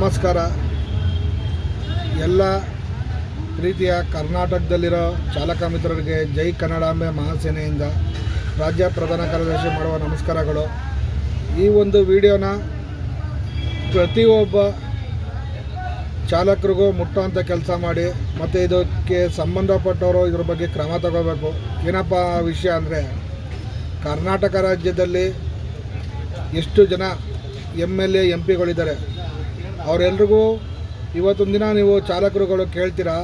ನಮಸ್ಕಾರ. ಎಲ್ಲ ಪ್ರೀತಿಯ ಕರ್ನಾಟಕದಲ್ಲಿರೋ ಚಾಲಕ ಮಿತ್ರರಿಗೆ ಜೈ ಕನ್ನಡಾಂಬೆ ಮಹಾಸೇನೆಯಿಂದ ರಾಜ್ಯ ಪ್ರಧಾನ ಕಾರ್ಯದರ್ಶಿ ಮಾಡುವ ನಮಸ್ಕಾರಗಳು. ಈ ಒಂದು ವಿಡಿಯೋನ ಪ್ರತಿಯೊಬ್ಬ ಚಾಲಕರಿಗೂ ಮುಟ್ಟುವಂಥ ಕೆಲಸ ಮಾಡಿ, ಮತ್ತು ಇದಕ್ಕೆ ಸಂಬಂಧಪಟ್ಟವರು ಇದ್ರ ಬಗ್ಗೆ ಕ್ರಮ ತಗೋಬೇಕು. ಏನಪ್ಪ ವಿಷಯ ಅಂದರೆ, ಕರ್ನಾಟಕ ರಾಜ್ಯದಲ್ಲಿ ಎಷ್ಟು ಜನ ಎಂ ಎಲ್ ಎ, ಎಂ ಪಿಗಳಿದ್ದಾರೆ. ಅವರೆಲ್ರಿಗೂ ಇವತ್ತೊಂದು ದಿನ ನೀವು ಚಾಲಕರುಗಳು ಕೇಳ್ತೀರಾ,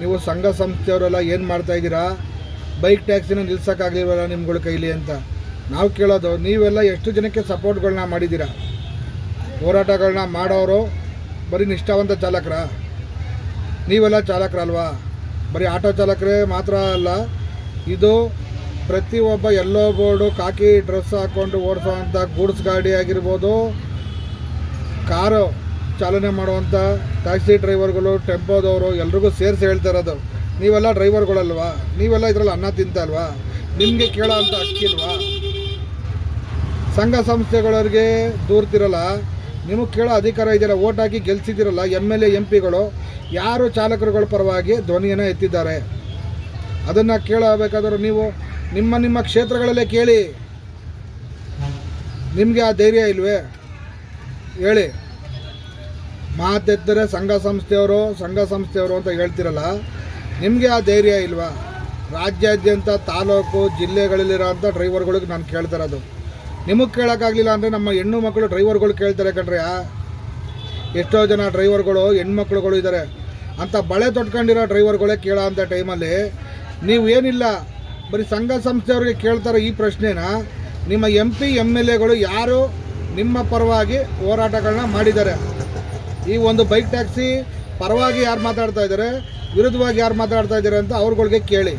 ನೀವು ಸಂಘ ಸಂಸ್ಥೆಯವರೆಲ್ಲ ಏನು ಮಾಡ್ತಾ ಇದ್ದೀರಾ, ಬೈಕ್ ಟ್ಯಾಕ್ಸಿನ ನಿಲ್ಸೋಕ್ಕಾಗಲಿಲ್ವಲ್ಲ ನಿಮ್ಗಳ ಕೈಲಿ ಅಂತ. ನಾವು ಕೇಳೋದು, ನೀವೆಲ್ಲ ಎಷ್ಟು ಜನಕ್ಕೆ ಸಪೋರ್ಟ್ಗಳನ್ನ ಮಾಡಿದ್ದೀರಾ? ಹೋರಾಟಗಳನ್ನ ಮಾಡೋರು ಬರೀ ನಿಷ್ಠಾವಂತ ಚಾಲಕರ? ನೀವೆಲ್ಲ ಚಾಲಕರಲ್ವಾ? ಬರೀ ಆಟೋ ಚಾಲಕರೇ ಮಾತ್ರ ಅಲ್ಲ, ಇದು ಪ್ರತಿಯೊಬ್ಬ ಎಲ್ಲೋ ಬೋರ್ಡು ಕಾಕಿ ಡ್ರೆಸ್ ಹಾಕ್ಕೊಂಡು ಓಡಿಸೋವಂಥ ಗೂಡ್ಸ್ ಗಾಡಿ ಆಗಿರ್ಬೋದು, ಕಾರು ಚಾಲನೆ ಮಾಡುವಂಥ ಟ್ಯಾಕ್ಸಿ ಡ್ರೈವರ್ಗಳು, ಟೆಂಪೋದವರು ಎಲ್ರಿಗೂ ಸೇರಿಸಿ ಹೇಳ್ತಾ ಇರೋದು. ನೀವೆಲ್ಲ ಡ್ರೈವರ್ಗಳಲ್ವಾ? ನೀವೆಲ್ಲ ಇದರಲ್ಲಿ ಅನ್ನ ತಿಂತಲ್ವಾ? ನಿಮಗೆ ಕೇಳೋ ಅಂತ ಹಕ್ಕಿಲ್ವಾ ಸಂಘ ಸಂಸ್ಥೆಗಳವ್ರಿಗೆ ದೂರ್ತಿರಲ್ಲ ನಿಮಗೆ ಕೇಳೋ ಅಧಿಕಾರ ಇದೆಯಲ್ಲ ಓಟ್ ಹಾಕಿ ಗೆಲ್ಸಿದ್ದೀರಲ್ಲ ಎಂ ಎಲ್ ಎ, ಎಂ ಪಿಗಳು, ಯಾರು ಚಾಲಕರುಗಳ ಪರವಾಗಿ ಧ್ವನಿಯನ್ನು ಎತ್ತಿದ್ದಾರೆ? ಅದನ್ನು ಕೇಳಬೇಕಾದ್ರೆ ನೀವು. ನಿಮ್ಮ ನಿಮ್ಮ ಕ್ಷೇತ್ರಗಳಲ್ಲೇ ಕೇಳಿ. ನಿಮಗೆ ಆ ಧೈರ್ಯ ಇಲ್ವೇ? ಹೇಳಿ. ಮಾತೆತ್ತರೆ ಸಂಘ ಸಂಸ್ಥೆಯವರು ಸಂಘ ಸಂಸ್ಥೆಯವರು ಅಂತ ಹೇಳ್ತಿರಲ್ಲ, ನಿಮಗೆ ಆ ಧೈರ್ಯ ಇಲ್ವಾ? ರಾಜ್ಯಾದ್ಯಂತ ತಾಲೂಕು ಜಿಲ್ಲೆಗಳಲ್ಲಿರೋಂಥ ಡ್ರೈವರ್ಗಳಿಗೆ ನಾನು ಕೇಳ್ತಾ ಇರೋದು. ನಿಮಗೆ ಕೇಳೋಕ್ಕಾಗಲಿಲ್ಲ ಅಂದರೆ ನಮ್ಮ ಹೆಣ್ಣು ಮಕ್ಕಳು ಡ್ರೈವರ್ಗಳು ಕೇಳ್ತಾರೆ ಕಣ್ರಿ ಎಷ್ಟೋ ಜನ ಡ್ರೈವರ್ಗಳು, ಹೆಣ್ಮಕ್ಳುಗಳು ಇದ್ದಾರೆ. ಅಂತ ಬಳೆ ತೊಟ್ಕೊಂಡಿರೋ ಡ್ರೈವರ್ಗಳೇ ಕೇಳೋ ಅಂಥ ಟೈಮಲ್ಲಿ ನೀವು ಏನಿಲ್ಲ, ಬರೀ ಸಂಘ ಸಂಸ್ಥೆಯವ್ರಿಗೆ ಕೇಳ್ತಾರೆ ಈ ಪ್ರಶ್ನೆನ ನಿಮ್ಮ ಎಂ ಪಿ ಎಂ ಎಲ್ ಎಗಳು ಯಾರು ನಿಮ್ಮ ಪರವಾಗಿ ಹೋರಾಟಗಳನ್ನ ಮಾಡಿದ್ದಾರೆ? ಈ ಒಂದು ಬೈಕ್ ಟ್ಯಾಕ್ಸಿ ಪರವಾಗಿ ಯಾರು ಮಾತಾಡ್ತಾ ಇದ್ದಾರೆ, ವಿರುದ್ಧವಾಗಿ ಯಾರು ಮಾತಾಡ್ತಾ ಇದ್ದಾರೆ ಅಂತ ಅವ್ರುಗಳಿಗೆ ಕೇಳಿ.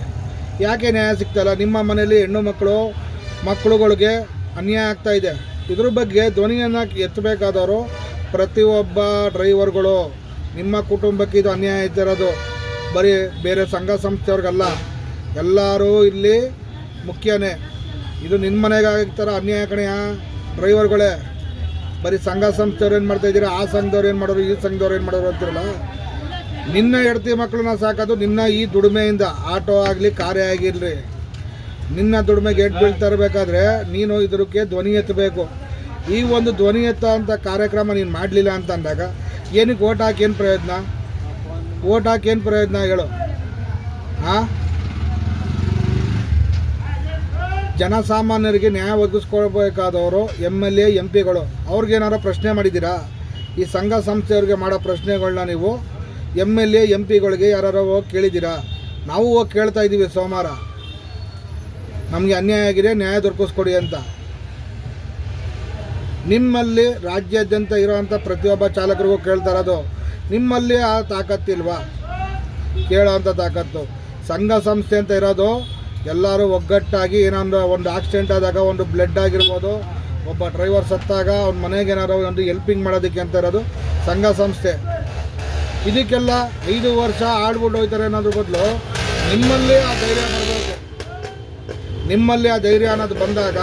ಯಾಕೆ ನ್ಯಾಯ ಸಿಗ್ತಾಯಿಲ್ಲ ನಿಮ್ಮ ಮನೆಯಲ್ಲಿ ಹೆಣ್ಣು ಮಕ್ಕಳು, ಮಕ್ಕಳುಗಳಿಗೆ ಅನ್ಯಾಯ ಆಗ್ತಾ ಇದೆ. ಇದ್ರ ಬಗ್ಗೆ ಧ್ವನಿಯನ್ನು ಎತ್ತಬೇಕಾದವರು ಪ್ರತಿಯೊಬ್ಬ ಡ್ರೈವರ್ಗಳು. ನಿಮ್ಮ ಕುಟುಂಬಕ್ಕೆ ಇದು ಅನ್ಯಾಯ ಇದ್ದಿರೋದು ಬರೀ ಬೇರೆ ಸಂಘ ಸಂಸ್ಥೆಯವ್ರಿಗಲ್ಲ. ಎಲ್ಲರೂ ಇಲ್ಲಿ ಮುಖ್ಯನೇ. ಇದು ನಿಮ್ಮ ಮನೆಗೆ ಥರ ಅನ್ಯಾಯ ಕಣೆಯ ಡ್ರೈವರ್ಗಳೇ. ಬರೀ ಸಂಘ ಸಂಸ್ಥೆಯವ್ರು ಏನು ಮಾಡ್ತಾ ಇದ್ದೀರಾ? ಆ ಸಂಘದವ್ರು ಏನು ಮಾಡೋರು, ಈ ಸಂಘದವ್ರು ಏನು ಮಾಡೋರು ಅಂತಿರಲ್ಲ? ನಿನ್ನ ಹೆಡ್ತಿ ಮಕ್ಕಳನ್ನ ಸಾಕೋದು ನಿನ್ನ ಈ ದುಡಿಮೆಯಿಂದ. ಆಟೋ ಆಗಲಿ ಕಾರ್ಯ ಆಗಿರಲಿ. ನಿನ್ನ ದುಡಿಮೆಗೆ ಎಡ್ ಬೀಳ್ತಾ ಇರಬೇಕಾದ್ರೆ ನೀನು ಇದಕ್ಕೆ ಧ್ವನಿ ಎತ್ತಬೇಕು. ಈ ಒಂದು ಧ್ವನಿ ಎತ್ತ ಅಂತ ಕಾರ್ಯಕ್ರಮ ನೀನು ಮಾಡಲಿಲ್ಲ ಅಂತ ಅಂದಾಗ ಏನಕ್ಕೆ ಓಟ್ ಹಾಕಿ ಏನು ಪ್ರಯೋಜನ ಓಟ್ ಹಾಕಿ ಪ್ರಯೋಜನ ಹೇಳು? ಹಾಂ ಜನಸಾಮಾನ್ಯರಿಗೆ ನ್ಯಾಯ ಒದಗಿಸ್ಕೊಳ್ಬೇಕಾದವರು ಎಂ ಎಲ್ ಎ, ಎಂ ಪಿಗಳು. ಅವ್ರಿಗೇನಾರು ಪ್ರಶ್ನೆ ಮಾಡಿದ್ದೀರಾ? ಈ ಸಂಘ ಸಂಸ್ಥೆಯವ್ರಿಗೆ ಮಾಡೋ ಪ್ರಶ್ನೆಗಳನ್ನ ನೀವು ಎಂ ಎಲ್ ಎ, ಎಂ ಪಿಗಳಿಗೆ ಯಾರು ಹೋಗಿ ಕೇಳಿದ್ದೀರಾ? ನಾವು ಹೋಗಿ ಕೇಳ್ತಾ ಇದ್ದೀವಿ ಸೋಮವಾರ. ನಮಗೆ ಅನ್ಯಾಯ ಆಗಿದೆ, ನ್ಯಾಯ ದೊರಕಿಸ್ಕೊಡಿ ಅಂತ. ನಿಮ್ಮಲ್ಲಿ ರಾಜ್ಯಾದ್ಯಂತ ಇರೋವಂಥ ಪ್ರತಿಯೊಬ್ಬ ಚಾಲಕರಿಗೂ ಕೇಳ್ತಾ ಇರೋದು, ನಿಮ್ಮಲ್ಲಿ ಆ ತಾಕತ್ತಿಲ್ವಾ? ಕೇಳೋವಂಥ ತಾಕತ್ತು. ಸಂಘ ಸಂಸ್ಥೆ ಅಂತ ಇರೋದು ಎಲ್ಲರೂ ಒಗ್ಗಟ್ಟಾಗಿ ಏನಾದ್ರು ಒಂದು ಆಕ್ಸಿಡೆಂಟ್ ಆದಾಗ ಒಂದು ಬ್ಲಡ್ ಆಗಿರ್ಬೋದು, ಒಬ್ಬ ಡ್ರೈವರ್ ಸತ್ತಾಗ ಅವ್ನ ಮನೆಗೆ ಏನಾದ್ರು ಒಂದು ಹೆಲ್ಪಿಂಗ್ ಮಾಡೋದಕ್ಕೆ ಅಂತ ಇರೋದು ಸಂಘ ಸಂಸ್ಥೆ. ಇದಕ್ಕೆಲ್ಲ ಐದು ವರ್ಷ ಆಡ್ಬಿಟ್ಟು ಹೋಗ್ತಾರೆ ಅನ್ನೋದ್ರ ಬದಲು ನಿಮ್ಮಲ್ಲಿ ಆ ಧೈರ್ಯ ಬರಬೇಕು ನಿಮ್ಮಲ್ಲಿ ಆ ಧೈರ್ಯ ಅನ್ನೋದು ಬಂದಾಗ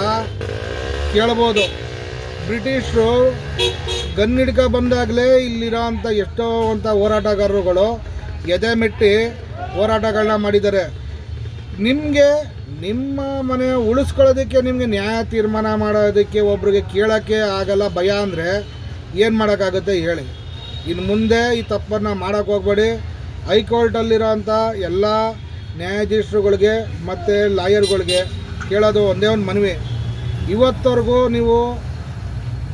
ಕೇಳ್ಬೋದು. ಬ್ರಿಟಿಷರು ಗನ್ ಹಿಡ್ಕ ಬಂದಾಗಲೇ ಇಲ್ಲಿರೋ ಅಂಥ ಎಷ್ಟೋ ಅಂಥ ಹೋರಾಟಗಾರರುಗಳು ಎದೆ ಮೆಟ್ಟಿ ಹೋರಾಟಗಳನ್ನ ಮಾಡಿದ್ದಾರೆ. ನಿಮಗೆ ನಿಮ್ಮ ಮನೆ ಉಳಿಸ್ಕೊಳ್ಳೋದಕ್ಕೆ ನಿಮಗೆ ನ್ಯಾಯ ತೀರ್ಮಾನ ಮಾಡೋದಕ್ಕೆ ಒಬ್ರಿಗೆ ಕೇಳೋಕ್ಕೆ ಆಗಲ್ಲ ಭಯ ಅಂದರೆ ಏನು ಮಾಡೋಕ್ಕಾಗುತ್ತೆ ಹೇಳಿ. ಇನ್ನು ಮುಂದೆ ಈ ತಪ್ಪನ್ನು ಮಾಡೋಕ್ಕೆ ಹೋಗ್ಬೇಡಿ. ಹೈಕೋರ್ಟಲ್ಲಿರೋಂಥ ಎಲ್ಲ ನ್ಯಾಯಾಧೀಶರುಗಳಿಗೆ ಮತ್ತು ಲಾಯರ್ಗಳಿಗೆ ಕೇಳೋದು ಒಂದೇ ಒಂದು ಮನವಿ. ಇವತ್ತವರೆಗೂ ನೀವು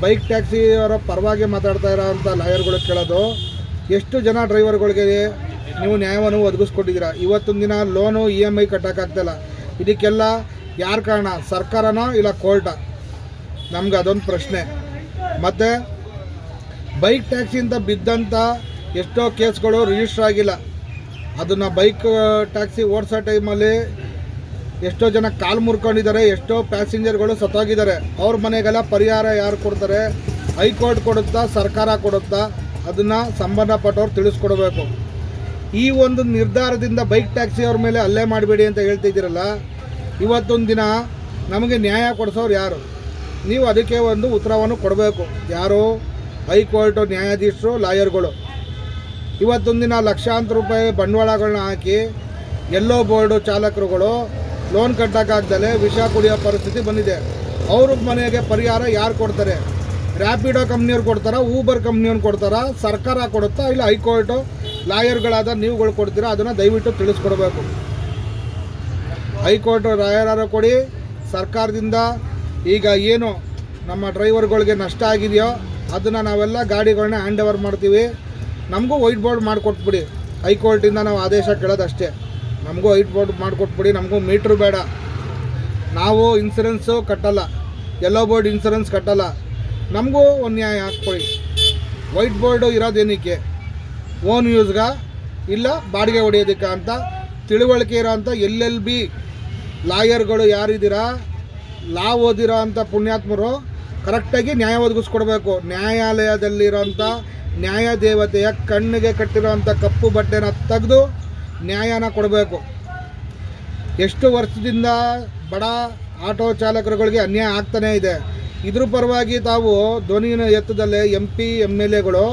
ಬೈಕ್ ಟ್ಯಾಕ್ಸಿ ಅವರ ಪರವಾಗಿ ಮಾತಾಡ್ತಾ ಇರೋ ಅಂಥ ಲಾಯರ್ಗಳು ಕೇಳೋದು. ಎಷ್ಟು ಜನ ಡ್ರೈವರ್ಗಳಿಗೆ ನೀವು ನ್ಯಾಯವನ್ನು ಒದಗಿಸ್ಕೊಟ್ಟಿದ್ದೀರಾ? ಇವತ್ತೊಂದು ದಿನ ಲೋನು ಇ ಎಂ ಐ ಕಟ್ಟೋಕ್ಕಾಗ್ತಿಲ್ಲ. ಇದಕ್ಕೆಲ್ಲ ಯಾರ ಕಾರಣ? ಸರ್ಕಾರನೋ ಇಲ್ಲ ಕೋರ್ಟಾ ನಮ್ಗೆ ಅದೊಂದು ಪ್ರಶ್ನೆ. ಮತ್ತು ಬೈಕ್ ಟ್ಯಾಕ್ಸಿಯಿಂದ ಬಿದ್ದಂಥ ಎಷ್ಟೋ ಕೇಸ್ಗಳು ರಿಜಿಸ್ಟರ್ ಆಗಿಲ್ಲ. ಅದನ್ನು ಬೈಕ್ ಟ್ಯಾಕ್ಸಿ ಓಡಿಸೋ ಟೈಮಲ್ಲಿ ಎಷ್ಟೋ ಜನ ಕಾಲು ಮುರ್ಕೊಂಡಿದ್ದಾರೆ, ಎಷ್ಟೋ ಪ್ಯಾಸೆಂಜರ್ಗಳು ಸತ್ತೋಗಿದ್ದಾರೆ. ಅವ್ರ ಮನೆಗೆಲ್ಲ ಪರಿಹಾರ ಯಾರು ಕೊಡ್ತಾರೆ? ಹೈಕೋರ್ಟ್ ಕೊಡುತ್ತಾ, ಸರ್ಕಾರ ಕೊಡುತ್ತಾ? ಅದನ್ನು ಸಂಬಂಧಪಟ್ಟವ್ರು ತಿಳಿಸ್ಕೊಡ್ಬೇಕು. ಈ ಒಂದು ನಿರ್ಧಾರದಿಂದ ಬೈಕ್ ಟ್ಯಾಕ್ಸಿ ಅವ್ರ ಮೇಲೆ ಹಲ್ಲೆ ಮಾಡಬೇಡಿ ಅಂತ ಹೇಳ್ತಿದ್ದೀರಲ್ಲ ಇವತ್ತೊಂದು ದಿನ ನಮಗೆ ನ್ಯಾಯ ಕೊಡಿಸೋರು ಯಾರು? ನೀವು ಅದಕ್ಕೆ ಒಂದು ಉತ್ತರವನ್ನು ಕೊಡಬೇಕು. ಯಾರು? ಹೈಕೋರ್ಟು, ನ್ಯಾಯಾಧೀಶರು, ಲಾಯರ್ಗಳು. ಇವತ್ತೊಂದು ಇವತ್ತೊಂದಿನ ಲಕ್ಷಾಂತರ ರೂಪಾಯಿ ಬಂಡವಾಳಗಳನ್ನ ಹಾಕಿ ಎಲ್ಲೋ ಬೋರ್ಡು ಚಾಲಕರುಗಳು ಲೋನ್ ಕಟ್ಟೋಕ್ಕಾಗ್ದಲೇ ವಿಷ ಕುಡಿಯೋ ಪರಿಸ್ಥಿತಿ ಬಂದಿದೆ. ಅವ್ರ ಮನೆಗೆ ಪರಿಹಾರ ಯಾರು ಕೊಡ್ತಾರೆ? ರ್ಯಾಪಿಡೋ ಕಂಪ್ನಿಯವ್ರು ಕೊಡ್ತಾರಾ? ಊಬರ್ ಕಂಪ್ನಿಯವ್ರು ಕೊಡ್ತಾರಾ? ಸರ್ಕಾರ ಕೊಡುತ್ತಾ ಇಲ್ಲ ಹೈಕೋರ್ಟು? ಲಾಯರ್ಗಳಾದ ನೀವುಗಳು ಕೊಡ್ತೀರಾ, ಅದನ್ನು ದಯವಿಟ್ಟು ತಿಳಿಸ್ಕೊಡ್ಬೇಕು. ಹೈಕೋರ್ಟ್ ರಾಯರಾರ ಕೊಡಿ, ಸರ್ಕಾರದಿಂದ ಈಗ ಏನು ನಮ್ಮ ಡ್ರೈವರ್ಗಳಿಗೆ ನಷ್ಟ ಆಗಿದೆಯೋ, ಅದನ್ನು ನಾವೆಲ್ಲ ಗಾಡಿಗಳನ್ನ ಹ್ಯಾಂಡ್ ಓವರ್ ಮಾಡ್ತೀವಿ. ನಮಗೂ ವೈಟ್ ಬೋರ್ಡ್ ಮಾಡಿಕೊಟ್ಬಿಡಿ. ಹೈಕೋರ್ಟಿಂದ ನಾವು ಆದೇಶ ಕೇಳೋದಷ್ಟೇ. ನಮಗೂ ವೈಟ್ ಬೋರ್ಡ್ ಮಾಡಿಕೊಟ್ಬಿಡಿ, ನಮಗೂ ಮೀಟ್ರ್ ಬೇಡ. ನಾವು ಇನ್ಸೂರೆನ್ಸು ಕಟ್ಟಲ್ಲ. ಎಲ್ಲೋ ಬೋರ್ಡ್ ಇನ್ಸೂರೆನ್ಸ್ ಕಟ್ಟಲ್ಲ. ನಮಗೂ ಒಂದು ನ್ಯಾಯ ಹಾಕ್ಕೊಳ್ಳಿ ವೈಟ್ ಬೋರ್ಡು ಇರೋದೇನಕ್ಕೆ? ಓನ್ ಯೂಸ್ಗ ಇಲ್ಲ ಬಾಡಿಗೆ ಹೊಡೆಯೋದಕ್ಕೆ ಅಂತ ತಿಳುವಳಿಕೆ ಇರೋಂಥ ಎಲ್ ಎಲ್ ಬಿ ಲಾಯರ್ಗಳು ಯಾರಿದ್ದೀರಾ ಲಾ ಓದಿರೋ ಅಂಥ ಪುಣ್ಯಾತ್ಮರು ಕರೆಕ್ಟಾಗಿ ನ್ಯಾಯ ಒದಗಿಸ್ಕೊಡ್ಬೇಕು. ನ್ಯಾಯಾಲಯದಲ್ಲಿರೋಂಥ ನ್ಯಾಯ ದೇವತೆಯ ಕಣ್ಣಿಗೆ ಕಟ್ಟಿರೋಂಥ ಕಪ್ಪು ಬಟ್ಟೆನ ತೆಗೆದು ನ್ಯಾಯನ ಕೊಡಬೇಕು. ಎಷ್ಟು ವರ್ಷದಿಂದ ಬಡ ಆಟೋ ಚಾಲಕರುಗಳಿಗೆ ಅನ್ಯಾಯ ಆಗ್ತಾನೇ ಇದೆ. ಇದ್ರ ಪರವಾಗಿ ತಾವು ಧ್ವನಿನ ಎತ್ತದಲ್ಲೇ ಎಂ ಪಿ ಎಂ ಎಲ್ ಎಗಳು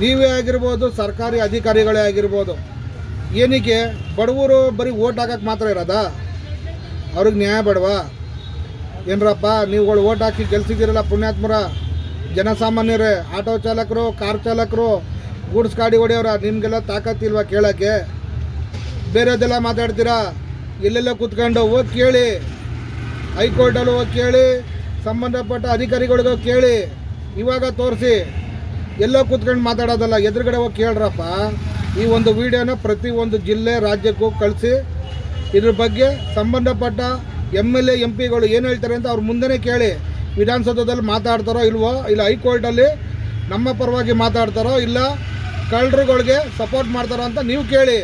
ನೀವೇ ಆಗಿರ್ಬೋದು, ಸರ್ಕಾರಿ ಅಧಿಕಾರಿಗಳೇ ಆಗಿರ್ಬೋದು. ಏನಕ್ಕೆ ಬಡವರು ಬರೀ ಓಟ್ ಹಾಕಕ್ಕೆ ಮಾತ್ರ ಇರೋದಾ? ಅವ್ರಿಗೆ ನ್ಯಾಯ ಬೇಡವಾ? ಏನರಪ್ಪ, ನೀವುಗಳು ಓಟ್ ಹಾಕಿ ಗೆಲ್ಸಿದ್ದೀರಲ್ಲ ಪುಣ್ಯಾತ್ಮರ? ಜನಸಾಮಾನ್ಯರೇ, ಆಟೋ ಚಾಲಕರು, ಕಾರ್ ಚಾಲಕರು, ಗೂಡ್ಸ್ ಗಾಡಿ ಹೊಡೆಯವ್ರ ನಿಮಗೆಲ್ಲ ತಾಕತ್ತಿಲ್ವ ಕೇಳೋಕ್ಕೆ? ಬೇರೆದೆಲ್ಲ ಮಾತಾಡ್ತೀರಾ? ಎಲ್ಲೆಲ್ಲ ಕೂತ್ಕೊಂಡು ಹೋಗಿ ಕೇಳಿ. ಹೈಕೋರ್ಟಲ್ಲಿ ಹೋಗಿ ಕೇಳಿ. ಸಂಬಂಧಪಟ್ಟ ಅಧಿಕಾರಿಗಳಿಗೋಗಿ ಕೇಳಿ. ಇವಾಗ ತೋರಿಸಿ. ಎಲ್ಲೋ ಕೂತ್ಕೊಂಡು ಮಾತಾಡೋದಲ್ಲ, ಎದುರುಗಡೆ ಹೋಗಿ ಕೇಳ್ರಪ್ಪ. ಈ ಒಂದು ವಿಡಿಯೋನ ಪ್ರತಿ ಒಂದು ಜಿಲ್ಲೆ, ರಾಜ್ಯಕ್ಕೂ ಕಳಿಸಿ. ಇದ್ರ ಬಗ್ಗೆ ಸಂಬಂಧಪಟ್ಟ ಎಂ ಎಲ್ ಎ, ಎಂ ಪಿಗಳು ಏನು ಹೇಳ್ತಾರೆ ಅಂತ ಅವ್ರು ಮುಂದೆನೇ ಕೇಳಿ. ವಿಧಾನಸೌಧದಲ್ಲಿ ಮಾತಾಡ್ತಾರೋ ಇಲ್ವೋ, ಇಲ್ಲ ಹೈಕೋರ್ಟಲ್ಲಿ ನಮ್ಮ ಪರವಾಗಿ ಮಾತಾಡ್ತಾರೋ, ಇಲ್ಲ ಕಳ್ಳರುಗಳಿಗೆ ಸಪೋರ್ಟ್ ಮಾಡ್ತಾರೋ ಅಂತ ನೀವು ಕೇಳಿ.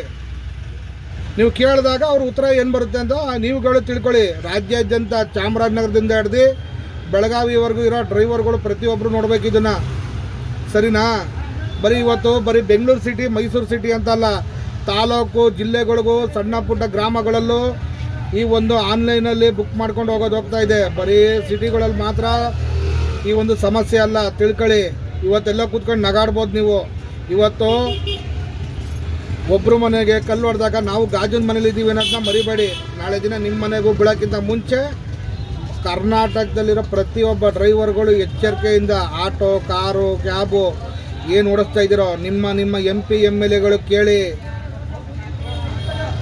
ನೀವು ಕೇಳಿದಾಗ ಅವ್ರ ಉತ್ತರ ಏನು ಬರುತ್ತೆ ಅಂತ ನೀವುಗಳು ತಿಳ್ಕೊಳ್ಳಿ. ರಾಜ್ಯಾದ್ಯಂತ ಚಾಮರಾಜನಗರದಿಂದ ಹಿಡ್ದು ಬೆಳಗಾವಿವರೆಗೂ ಇರೋ ಡ್ರೈವರ್ಗಳು ಪ್ರತಿಯೊಬ್ಬರು ನೋಡ್ಬೇಕು ಇದನ್ನು. ಸರಿನಾ? ಬರೀ ಇವತ್ತು ಬರೀ ಬೆಂಗಳೂರು ಸಿಟಿ ಮೈಸೂರು ಸಿಟಿ ಅಂತಲ್ಲ, ತಾಲೂಕು, ಜಿಲ್ಲೆಗಳಿಗೂ ಸಣ್ಣ ಪುಟ್ಟ ಗ್ರಾಮಗಳಲ್ಲೂ ಈ ಒಂದು ಆನ್ಲೈನಲ್ಲಿ ಬುಕ್ ಮಾಡ್ಕೊಂಡು ಹೋಗೋದು ಹೋಗ್ತಾ ಇದೆ. ಬರೀ ಸಿಟಿಗಳಲ್ಲಿ ಮಾತ್ರ ಈ ಒಂದು ಸಮಸ್ಯೆ ಅಲ್ಲ. ತಿಳ್ಕೊಳ್ಳಿ. ಇವತ್ತೆಲ್ಲ ಕೂತ್ಕೊಂಡು ನಗಾಡ್ಬೋದು ನೀವು. ಇವತ್ತು ಒಬ್ಬರು ಮನೆಗೆ ಕಲ್ಲು ಹೊಡೆದಾಗ ನಾವು ಗಾಜಿನ ಮನೇಲಿ ಇದ್ದೀವಿ ಅನ್ನೋದನ್ನ ಮರಿಬೇಡಿ. ನಾಳೆ ದಿನ ನಿಮ್ಮ ಮನೆಗೂ ಬಿಡೋಕ್ಕಿಂತ ಮುಂಚೆ ಕರ್ನಾಟಕದಲ್ಲಿರೋ ಪ್ರತಿಯೊಬ್ಬ ಡ್ರೈವರ್ಗಳು ಎಚ್ಚರಿಕೆಯಿಂದ ಆಟೋ, ಕಾರು, ಕ್ಯಾಬು ಏನು ಓಡಿಸ್ತಾ ಇದ್ದೀರೋ ನಿಮ್ಮ ನಿಮ್ಮ ಎಂ ಪಿ ಎಂ ಎಲ್ ಎಗಳು ಕೇಳಿ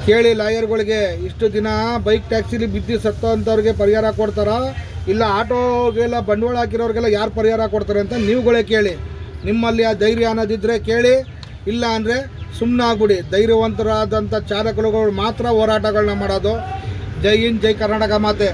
ಕೇಳಿ ಲಾಯರ್ಗಳಿಗೆ ಇಷ್ಟು ದಿನ ಬೈಕ್ ಟ್ಯಾಕ್ಸಿಲಿ ಬಿದ್ದು ಸತ್ತೋ ಅಂಥವ್ರಿಗೆ ಪರಿಹಾರ ಕೊಡ್ತಾರೋ? ಇಲ್ಲ ಆಟೋಗೆಲ್ಲ ಬಂಡವಾಳ ಹಾಕಿರೋರಿಗೆಲ್ಲ ಯಾರು ಪರಿಹಾರ ಕೊಡ್ತಾರೆ ಅಂತ ನೀವುಗಳೇ ಕೇಳಿ. ನಿಮ್ಮಲ್ಲಿ ಆ ಧೈರ್ಯ ಅನ್ನೋದಿದ್ದರೆ ಕೇಳಿ. ಇಲ್ಲ ಅಂದರೆ ಸುಮ್ಮನೆ ಆಗ್ಬಿಡಿ ಧೈರ್ಯವಂತರಾದಂಥ ಚಾಲಕರುಗಳು ಮಾತ್ರ ಹೋರಾಟಗಳನ್ನ ಮಾಡೋದು. ಜೈ ಹಿಂದ್, ಜೈ ಕರ್ನಾಟಕ ಮಾತೆ.